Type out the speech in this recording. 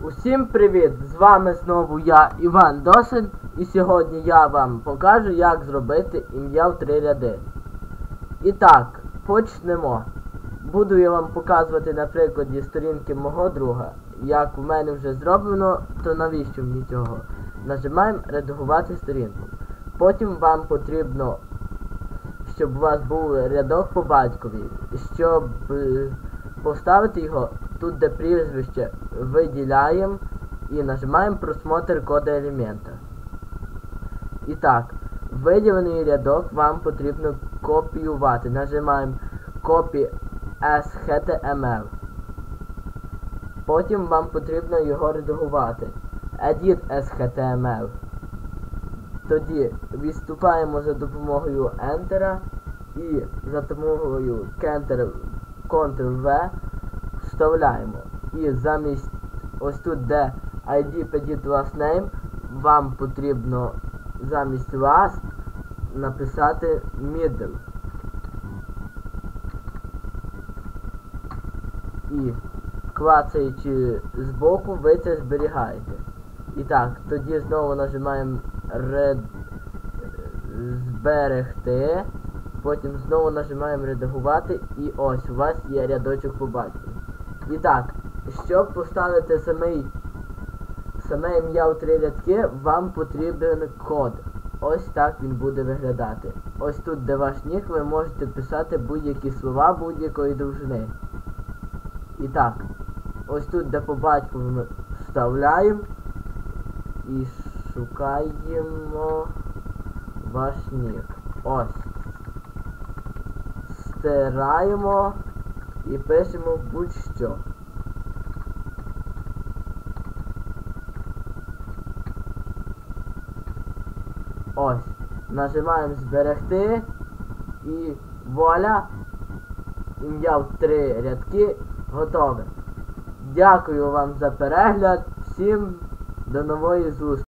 Усім привіт! З вами знову я, Іван Досин, і сьогодні я вам покажу, як зробити ім'я в три ряди. І так, почнемо. Буду я вам показувати на прикладі сторінки мого друга. Як у мене вже зроблено, то навіщо мені цього? Нажимаємо редагувати сторінку. Потім вам потрібно, щоб у вас був рядок по батькові. Щоб е, поставити його тут, де прізвище, виділяємо і нажимаємо просмотр кода елемента. І так, виділений рядок вам потрібно копіювати. Нажимаємо Copy as HTML. Потім вам потрібно його редагувати. Edit as HTML. Тоді відступаємо за допомогою Enter і за допомогою Ctrl Ctrl-V вставляємо. І замість ось тут, де ID Pedit Last Name, вам потрібно замість last написати middle. І клацаючи збоку, ви це зберігаєте. І так, тоді знову нажимаємо red зберегти. Потім знову нажимаємо редагувати і ось у вас є рядочок по батьку. І так, щоб поставити самий, саме ім'я у три рядки, вам потрібен код. Ось так він буде виглядати. Ось тут, де ваш нік, ви можете писати будь-які слова будь-якої довжини. І так, ось тут, де по батьку ми вставляємо і шукаємо ваш нік. Ось. Стираємо і пишемо будь-що. Ось. Нажимаємо зберегти і вуаля! Ім'я в три рядки готове. Дякую вам за перегляд. Всім до нової зустрічі.